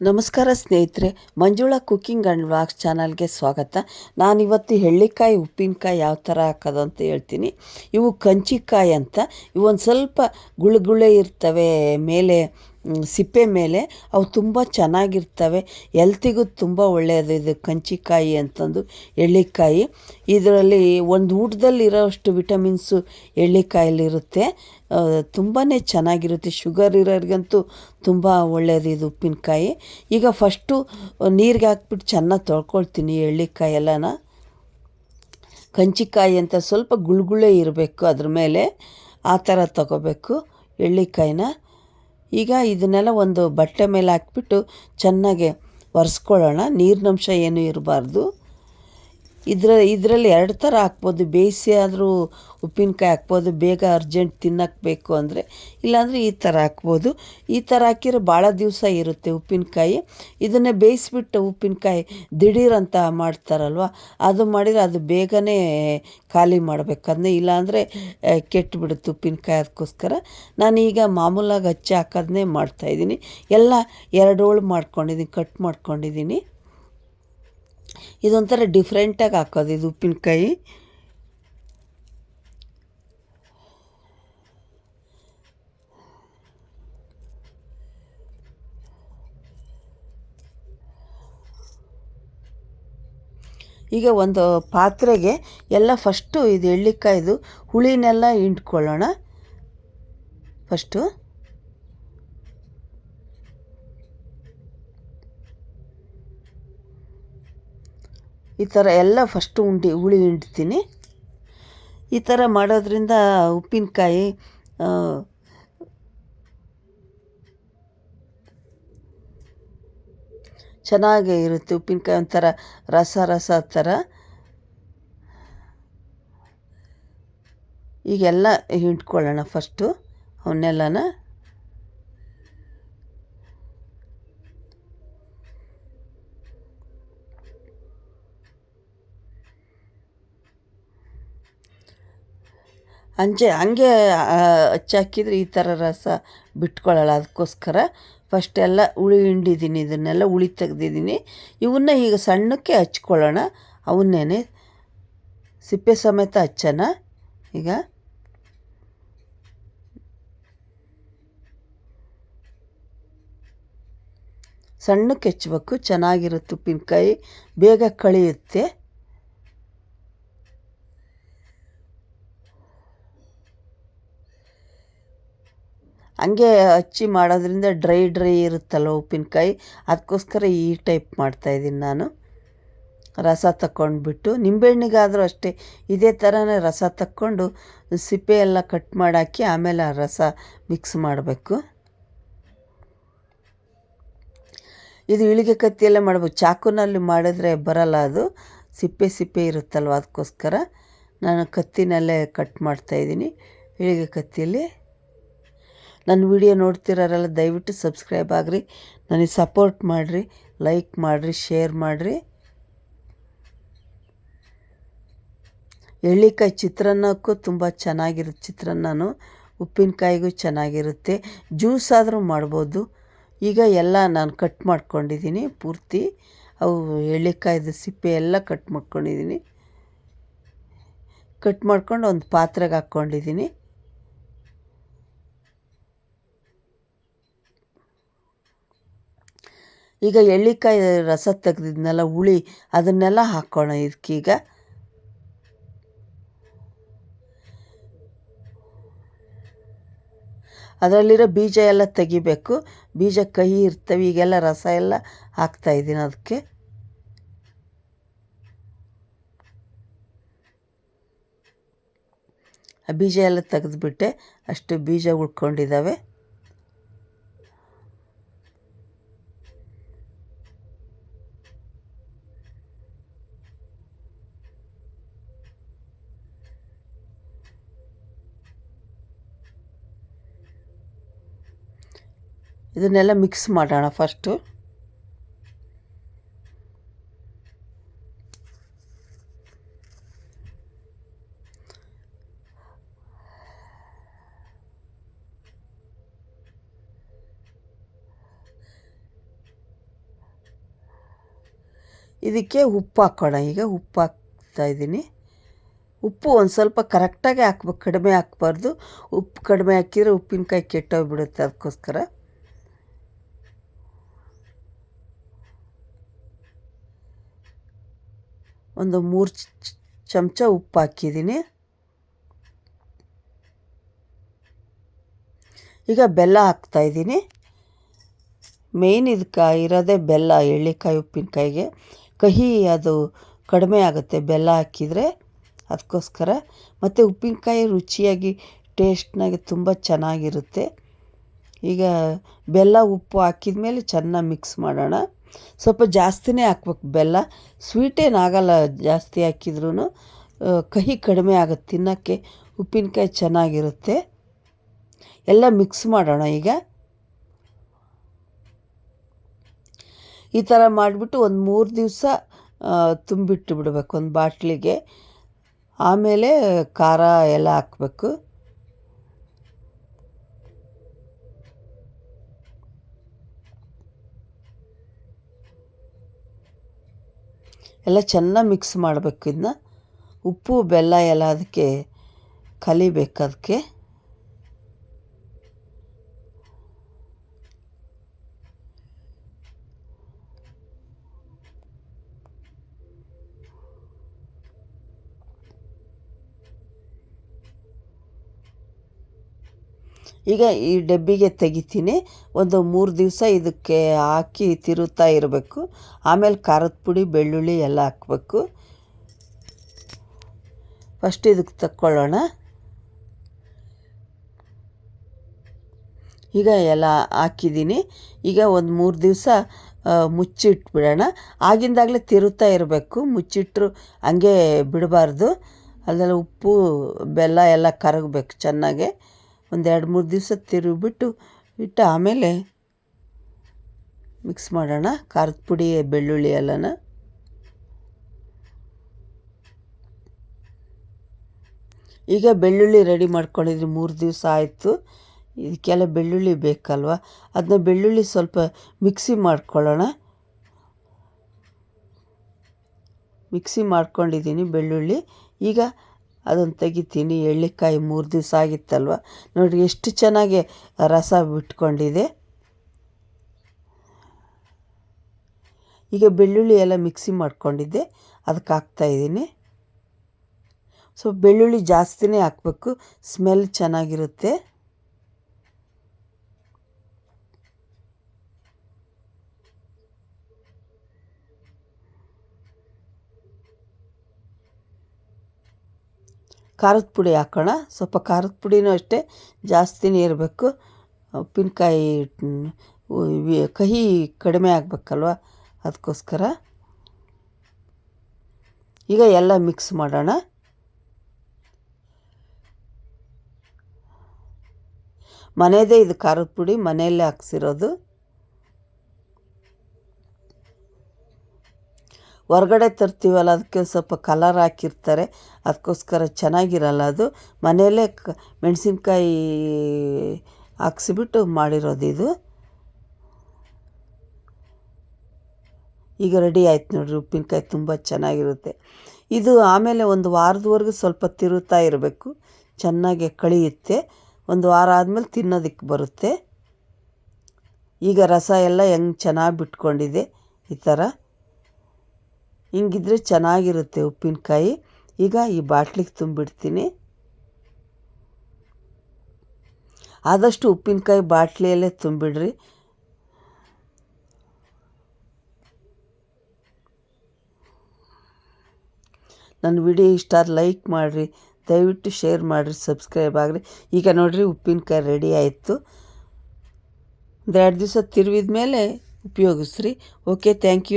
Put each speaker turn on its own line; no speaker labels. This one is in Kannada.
ನಮಸ್ಕಾರ ಸ್ನೇಹಿತರೆ, ಮಂಜುಳಾ ಕುಕ್ಕಿಂಗ್ ಆ್ಯಂಡ್ ವ್ಲಾಗ್ಸ್ ಚಾನಲ್ಗೆ ಸ್ವಾಗತ. ನಾನಿವತ್ತು ಹೆಳ್ಳಿಕಾಯಿ, ಉಪ್ಪಿನಕಾಯಿ ಯಾವ ಥರ ಹಾಕೋದು ಅಂತ ಹೇಳ್ತೀನಿ. ಇವು ಕಂಚಿಕಾಯಿ ಅಂತ. ಇವೊಂದು ಸ್ವಲ್ಪ ಗುಳುಗುಳೆ ಇರ್ತವೆ, ಮೇಲೆ ಸಿಪ್ಪೆ ಮೇಲೆ ಅವು ತುಂಬ ಚೆನ್ನಾಗಿರ್ತವೆ. ಎಲ್ತಿಗೂ ತುಂಬ ಒಳ್ಳೆಯದು ಇದು ಕಂಚಿಕಾಯಿ ಅಂತಂದು ಎಳ್ಳಿಕಾಯಿ. ಇದರಲ್ಲಿ ಒಂದು ಊಟದಲ್ಲಿ ಇರೋಷ್ಟು ವಿಟಮಿನ್ಸು ಎಳ್ಳಿಕಾಯಲ್ಲಿರುತ್ತೆ. ತುಂಬಾ ಚೆನ್ನಾಗಿರುತ್ತೆ. ಶುಗರ್ ಇರೋರಿಗಂತೂ ತುಂಬ ಒಳ್ಳೆಯದು ಇದು ಉಪ್ಪಿನಕಾಯಿ. ಈಗ ಫಸ್ಟು ನೀರಿಗೆ ಹಾಕ್ಬಿಟ್ಟು ಚೆನ್ನಾಗಿ ತೊಳ್ಕೊಳ್ತೀನಿ ಎಳ್ಳಿಕಾಯಿ ಎಲ್ಲನ. ಕಂಚಿಕಾಯಿ ಅಂತ ಸ್ವಲ್ಪ ಗುಳ್ಗುಳೆ ಇರಬೇಕು ಅದ್ರ ಮೇಲೆ. ಆ ಥರ ತಗೋಬೇಕು ಎಳ್ಳಿಕಾಯಿನ. ಈಗ ಇದನ್ನೆಲ್ಲ ಒಂದು ಬಟ್ಟೆ ಮೇಲೆ ಹಾಕ್ಬಿಟ್ಟು ಚೆನ್ನಾಗಿ ಒರೆಸ್ಕೊಳ್ಳೋಣ. ನೀರಿನಂಶ ಏನೂ ಇರಬಾರ್ದು. ಇದ್ರ, ಇದರಲ್ಲಿ ಎರಡು ಥರ ಹಾಕ್ಬೋದು. ಬೇಯಿಸಿ ಆದರೂ ಉಪ್ಪಿನಕಾಯಿ ಹಾಕ್ಬೋದು, ಬೇಗ ಅರ್ಜೆಂಟ್ ತಿನ್ನಕ್ಕೆ ಬೇಕು ಅಂದರೆ. ಇಲ್ಲಾಂದರೆ ಈ ಥರ ಹಾಕ್ಬೋದು. ಈ ಥರ ಹಾಕಿದ್ರೆ ಭಾಳ ದಿವಸ ಇರುತ್ತೆ ಉಪ್ಪಿನಕಾಯಿ. ಇದನ್ನೇ ಬೇಯಿಸ್ಬಿಟ್ಟು ಉಪ್ಪಿನಕಾಯಿ ದಿಢೀರಂತ ಮಾಡ್ತಾರಲ್ವ? ಅದು ಮಾಡಿದರೆ ಅದು ಬೇಗನೆ ಖಾಲಿ ಮಾಡಬೇಕು ಅದನ್ನೇ ಇಲ್ಲಾಂದರೆ ಕೆಟ್ಟುಬಿಡುತ್ತೆ ಉಪ್ಪಿನಕಾಯಿ ಅದಕ್ಕೋಸ್ಕರ ನಾನೀಗ ಮಾಮೂಲಾಗಿ ಹಚ್ಚಿ ಹಾಕೋದನ್ನೇ ಮಾಡ್ತಾಯಿದ್ದೀನಿ ಎಲ್ಲ ಎರಡು ಹೋಳು ಮಾಡ್ಕೊಂಡಿದ್ದೀನಿ ಕಟ್ ಮಾಡ್ಕೊಂಡಿದ್ದೀನಿ ಇದೊಂಥರ ಡಿಫ್ರೆಂಟಾಗಿ ಹಾಕೋದು ಇದು ಉಪ್ಪಿನಕಾಯಿ. ಈಗ ಒಂದು ಪಾತ್ರೆಗೆ ಎಲ್ಲ ಫಸ್ಟು ಇದು ಎಳ್ಳಿಕಾಯ್ದು ಹುಳಿನೆಲ್ಲ ಹಿಂಡ್ಕೊಳ್ಳೋಣ. ಫಸ್ಟು ಈ ಥರ ಎಲ್ಲ ಫಸ್ಟು ಉಂಡಿ, ಹುಳಿ ಹಿಂಡ್ತೀನಿ. ಈ ಥರ ಮಾಡೋದ್ರಿಂದ ಉಪ್ಪಿನಕಾಯಿ ಚೆನ್ನಾಗೇ ಇರುತ್ತೆ ಉಪ್ಪಿನಕಾಯಿ ಒಂಥರ ರಸ ರಸ ಥರ. ಈಗೆಲ್ಲ ಹಿಂಡ್ಕೊಳ್ಳೋಣ ಫಸ್ಟು ಅವನ್ನೆಲ್ಲನ. ಅಂಜೆ, ಹಂಗೆ ಹಚ್ಚಾಕಿದ್ರೆ ಈ ಥರ ರಸ ಬಿಟ್ಕೊಳ್ಳಲ್ಲ ಅದಕ್ಕೋಸ್ಕರ. ಫಸ್ಟ್ ಎಲ್ಲ ಹುಳಿ ಹಿಂಡಿದ್ದೀನಿ, ಇದನ್ನೆಲ್ಲ ಹುಳಿ ತೆಗ್ದಿದ್ದೀನಿ. ಇವನ್ನ ಈಗ ಸಣ್ಣಕ್ಕೆ ಹಚ್ಕೊಳ್ಳೋಣ. ಅವನ್ನೇನೆ ಸಿಪ್ಪೆ ಸಮೇತ ಹಚ್ಚೋಣ. ಈಗ ಸಣ್ಣಕ್ಕೆ ಹೆಚ್ಚಬೇಕು, ಚೆನ್ನಾಗಿರುತ್ತೆ ಉಪ್ಪಿನಕಾಯಿ, ಬೇಗ ಕಳಿಯುತ್ತೆ. ಹಂಗೆ ಹಚ್ಚಿ ಮಾಡೋದ್ರಿಂದ ಡ್ರೈ ಡ್ರೈ ಇರುತ್ತಲ್ಲ ಉಪ್ಪಿನಕಾಯಿ. ಅದಕ್ಕೋಸ್ಕರ ಈ ಟೈಪ್ ಮಾಡ್ತಾಯಿದ್ದೀನಿ ನಾನು. ರಸ ತಗೊಂಡ್ಬಿಟ್ಟು ನಿಂಬೆಹಣ್ಣಿಗಾದರೂ ಅಷ್ಟೇ, ಇದೇ ಥರನೇ ರಸ ತಕ್ಕೊಂಡು ಸಿಪ್ಪೆ ಎಲ್ಲ ಕಟ್ ಮಾಡಾಕಿ ಆಮೇಲೆ ಆ ರಸ ಮಿಕ್ಸ್ ಮಾಡಬೇಕು. ಇದು ಇಳಿಗೆ ಕತ್ತಿಯಲ್ಲೇ ಮಾಡಬೇಕು ಚಾಕುನಲ್ಲಿ ಮಾಡಿದ್ರೆ ಬರಲ್ಲ ಅದು. ಸಿಪ್ಪೆ ಸಿಪ್ಪೆ ಇರುತ್ತಲ್ವ ಅದಕ್ಕೋಸ್ಕರ. ನಾನು ಕತ್ತಿನಲ್ಲೇ ಕಟ್ ಮಾಡ್ತಾಯಿದ್ದೀನಿ ಇಳಿಗೆ ಕತ್ತಿಯಲ್ಲಿ ನನ್ನ ವಿಡಿಯೋ ನೋಡ್ತಿರೋರೆಲ್ಲ ದಯವಿಟ್ಟು ಸಬ್ಸ್ಕ್ರೈಬ್ ಆಗಿರಿ. ನನಗೆ ಸಪೋರ್ಟ್ ಮಾಡಿರಿ, ಲೈಕ್ ಮಾಡಿರಿ, ಶೇರ್ ಮಾಡಿರಿ. ಎಳ್ಳಿಕಾಯಿ ಚಿತ್ರಾನ್ನಕ್ಕೂ ತುಂಬ ಚೆನ್ನಾಗಿರುತ್ತೆ ಚಿತ್ರಾನ್ನನೂ. ಉಪ್ಪಿನಕಾಯಿಗೂ ಚೆನ್ನಾಗಿರುತ್ತೆ. ಜ್ಯೂಸ್ ಆದರೂ ಮಾಡ್ಬೋದು. ಈಗ ಎಲ್ಲ ನಾನು ಕಟ್ ಮಾಡ್ಕೊಂಡಿದ್ದೀನಿ ಪೂರ್ತಿ. ಅವು ಎಳ್ಳಿಕಾಯ್ದು ಸಿಪ್ಪೆ ಎಲ್ಲ ಕಟ್ ಮಾಡ್ಕೊಂಡಿದ್ದೀನಿ. ಕಟ್ ಮಾಡ್ಕೊಂಡು ಒಂದು ಪಾತ್ರೆಗೆ ಹಾಕ್ಕೊಂಡಿದ್ದೀನಿ ಈಗ ಎಳ್ಳಿಕಾಯಿ ರಸ ತೆಗೆದಿದ್ನಲ್ಲ, ಹುಳಿ, ಅದನ್ನೆಲ್ಲ ಹಾಕೋಣ ಇದಕ್ಕೀಗ ಅದರಲ್ಲಿರೋ ಬೀಜ ಎಲ್ಲ ತೆಗಿಬೇಕು. ಬೀಜ ಕಹಿ ಇರ್ತವೆ, ಈಗೆಲ್ಲ ರಸ ಎಲ್ಲ ಹಾಕ್ತಾಯಿದ್ದೀನಿ ಅದಕ್ಕೆ. ಆ ಬೀಜ ಎಲ್ಲ ತೆಗೆದುಬಿಟ್ಟೆ, ಅಷ್ಟು ಬೀಜ ಉಳ್ಕೊಂಡಿದ್ದಾವೆ. ಇದನ್ನೆಲ್ಲ ಮಿಕ್ಸ್ ಮಾಡೋಣ ಫಸ್ಟು ಇದಕ್ಕೆ ಉಪ್ಪು ಹಾಕೋಣ. ಈಗ ಉಪ್ಪು ಹಾಕ್ತಾ ಇದ್ದೀನಿ. ಉಪ್ಪು ಒಂದು ಸ್ವಲ್ಪ ಕರೆಕ್ಟಾಗಿ ಹಾಕ್ಬೇಕು ಕಡಿಮೆ ಹಾಕ್ಬಾರ್ದು. ಉಪ್ಪು ಕಡಿಮೆ ಹಾಕಿದರೆ ಉಪ್ಪಿನಕಾಯಿ ಕೆಟ್ಟೋಗ್ಬಿಡುತ್ತೆ ಅದಕ್ಕೋಸ್ಕರ. ಒಂದು ಮೂರು ಚಮಚ ಉಪ್ಪು ಹಾಕಿದ್ದೀನಿ. ಈಗ ಬೆಲ್ಲ ಹಾಕ್ತಾಯಿದ್ದೀನಿ ಮೇಯ್ನ್ ಇದಕ್ಕೆ ಇರೋದೇ ಬೆಲ್ಲ, ಎಳ್ಳಿಕಾಯಿ, ಉಪ್ಪಿನಕಾಯಿಗೆ. ಕಹಿ ಅದು ಕಡಿಮೆ ಆಗುತ್ತೆ, ಬೆಲ್ಲ ಹಾಕಿದರೆ ಅದಕ್ಕೋಸ್ಕರ ಮತ್ತು ಉಪ್ಪಿನಕಾಯಿ ರುಚಿಯಾಗಿ, ಟೇಸ್ಟ್ನಾಗೆ ತುಂಬ ಚೆನ್ನಾಗಿರುತ್ತೆ. ಈಗ ಬೆಲ್ಲ, ಉಪ್ಪು ಹಾಕಿದ ಮೇಲೆ ಚೆನ್ನಾಗಿ ಮಿಕ್ಸ್ ಮಾಡೋಣ. ಸ್ವಲ್ಪ ಜಾಸ್ತಿನೇ ಹಾಕ್ಬೇಕು. ಬೆಲ್ಲ ಸ್ವೀಟೇನಾಗಲ್ಲ ಜಾಸ್ತಿ ಹಾಕಿದ್ರೂ ಕಹಿ ಕಡಿಮೆ ಆಗುತ್ತೆ. ತಿನ್ನೋಕ್ಕೆ ಉಪ್ಪಿನಕಾಯಿ ಚೆನ್ನಾಗಿರುತ್ತೆ. ಎಲ್ಲ ಮಿಕ್ಸ್ ಮಾಡೋಣ ಈಗ. ಈ ಥರ ಮಾಡಿಬಿಟ್ಟು ಒಂದು ಮೂರು ದಿವಸ ತುಂಬಿಟ್ಟು ಬಿಡಬೇಕು ಒಂದು ಬಾಟ್ಲಿಗೆ. ಆಮೇಲೆ ಖಾರ ಎಲ್ಲ ಹಾಕಬೇಕು. ಎಲ್ಲ ಚೆನ್ನಾಗಿ ಮಿಕ್ಸ್ ಮಾಡಬೇಕು ಇದನ್ನ ಉಪ್ಪು ಬೆಲ್ಲ ಎಲ್ಲ ಅದಕ್ಕೆ ಕಲಿಬೇಕು ಅದಕ್ಕೆ. ಈಗ ಈ ಡಬ್ಬಿಗೆ ತೆಗಿತೀನಿ. ಒಂದು ಮೂರು ದಿವಸ ಇದಕ್ಕೆ ಹಾಕಿ ತಿರುತ್ತಾ ಇರಬೇಕು. ಆಮೇಲೆ ಖಾರದ ಪುಡಿ, ಬೆಳ್ಳುಳ್ಳಿ ಎಲ್ಲ ಹಾಕ್ಬೇಕು. ಫಸ್ಟ್ ಇದಕ್ಕೆ ತಕ್ಕೊಳ್ಳೋಣ. ಈಗ ಎಲ್ಲ ಹಾಕಿದ್ದೀನಿ. ಈಗ ಒಂದು ಮೂರು ದಿವಸ ಮುಚ್ಚಿಟ್ಬಿಡೋಣ. ಆಗಿಂದಾಗಲೇ ತಿರುತ್ತಾ ಇರಬೇಕು. ಮುಚ್ಚಿಟ್ರು ಹಂಗೆ ಬಿಡಬಾರ್ದು. ಅಲ್ಲೆಲ್ಲ ಉಪ್ಪು, ಬೆಲ್ಲ ಎಲ್ಲ ಕರಗಬೇಕು ಚೆನ್ನಾಗೆ. ಒಂದು ಎರಡು ಮೂರು ದಿವಸ ತಿರುಗಿಬಿಟ್ಟು ಇಟ್ಟು ಆಮೇಲೆ ಮಿಕ್ಸ್ ಮಾಡೋಣ. ಖಾರದ ಪುಡಿ, ಬೆಳ್ಳುಳ್ಳಿ ಎಲ್ಲನ ಈಗ ಬೆಳ್ಳುಳ್ಳಿ ರೆಡಿ ಮಾಡ್ಕೊಂಡಿದ್ರಿ, ಮೂರು ದಿವಸ ಆಯಿತು. ಇದಕ್ಕೆಲ್ಲ ಬೆಳ್ಳುಳ್ಳಿ ಬೇಕಲ್ವ? ಅದನ್ನ ಬೆಳ್ಳುಳ್ಳಿ ಸ್ವಲ್ಪ ಮಿಕ್ಸಿ ಮಾಡ್ಕೊಳ್ಳೋಣ. ಮಿಕ್ಸಿ ಮಾಡ್ಕೊಂಡಿದ್ದೀನಿ ಬೆಳ್ಳುಳ್ಳಿ. ಈಗ ಅದನ್ನು ತೆಗಿತೀನಿ. ಎಳ್ಳಿಕಾಯಿ ಮೂರು ದಿವಸ ಆಗಿತ್ತಲ್ವ? ನೋಡಿ ಎಷ್ಟು ಚೆನ್ನಾಗಿ ರಸ ಬಿಟ್ಕೊಂಡಿದೆ. ಈಗ ಬೆಳ್ಳುಳ್ಳಿ ಎಲ್ಲ ಮಿಕ್ಸಿ ಮಾಡ್ಕೊಂಡಿದ್ದೆ. ಅದಕ್ಕೆ ಹಾಕ್ತಾಯಿದ್ದೀನಿ ಸೊ ಬೆಳ್ಳುಳ್ಳಿ ಜಾಸ್ತಿನೇ ಹಾಕಬೇಕು. ಸ್ಮೆಲ್ ಚೆನ್ನಾಗಿರುತ್ತೆ. ಖಾರದ ಪುಡಿ ಹಾಕೋಣ. ಸ್ವಲ್ಪ ಖಾರದ ಪುಡಿನೂ ಅಷ್ಟೇ ಜಾಸ್ತಿನೇ ಇರಬೇಕು. ಉಪ್ಪಿನಕಾಯಿ ಕಹಿ ಕಡಿಮೆ ಆಗಬೇಕಲ್ವ? ಅದಕ್ಕೋಸ್ಕರ. ಈಗ ಎಲ್ಲ ಮಿಕ್ಸ್ ಮಾಡೋಣ. ಮನೆಯದೇ ಇದು ಖಾರದ ಪುಡಿ. ಮನೆಯಲ್ಲೇ ಹಾಕ್ಸಿರೋದು. ಹೊರ್ಗಡೆ ತರ್ತೀವಲ್ಲ, ಅದಕ್ಕೆ ಸ್ವಲ್ಪ ಕಲರ್ ಹಾಕಿರ್ತಾರೆ. ಅದಕ್ಕೋಸ್ಕರ ಚೆನ್ನಾಗಿರಲ್ಲ ಅದು. ಮನೆಯಲ್ಲೇ ಕ, ಮೆಣಸಿನ್ಕಾಯಿ ಹಾಕ್ಸಿಬಿಟ್ಟು ಮಾಡಿರೋದು ಇದು ಈಗ ರೆಡಿ ಆಯ್ತು ನೋಡಿರಿ, ಉಪ್ಪಿನಕಾಯಿ ತುಂಬ ಚೆನ್ನಾಗಿರುತ್ತೆ. ಇದು ಆಮೇಲೆ ಒಂದು ವಾರದವರೆಗೂ ಸ್ವಲ್ಪ ತಿರುತ್ತಾ ಇರಬೇಕು. ಚೆನ್ನಾಗಿ ಕಳಿಯುತ್ತೆ. ಒಂದು ವಾರ ಆದಮೇಲೆ ತಿನ್ನೋದಕ್ಕೆ ಬರುತ್ತೆ. ಈಗ ರಸ ಎಲ್ಲ ಹೆಂಗೆ ಚೆನ್ನಾಗಿ ಬಿಟ್ಕೊಂಡಿದೆ, ಈ ಥರ. ಹಿಂಗಿದ್ರೆ ಚೆನ್ನಾಗಿರುತ್ತೆ ಉಪ್ಪಿನಕಾಯಿ. ಈಗ ಈ ಬಾಟ್ಲಿಗೆ ತುಂಬಿಡ್ತೀನಿ. ಆದಷ್ಟು ಉಪ್ಪಿನಕಾಯಿ ಬಾಟ್ಲಿಯಲ್ಲೇ ತುಂಬಿಡ್ರಿ. ನನ್ನ ವಿಡಿಯೋ ಇಷ್ಟ ಲೈಕ್ ಮಾಡಿರಿ, ದಯವಿಟ್ಟು ಶೇರ್ ಮಾಡಿರಿ, ಸಬ್ಸ್ಕ್ರೈಬ್ ಆಗಿರಿ. ಈಗ ನೋಡಿರಿ ಉಪ್ಪಿನಕಾಯಿ ರೆಡಿ ಆಯಿತು. ಒಂದು ಎರಡು ದಿವಸ ತಿರುವಿದ ಮೇಲೆ ಉಪಯೋಗಿಸ್ರಿ. Okay thank you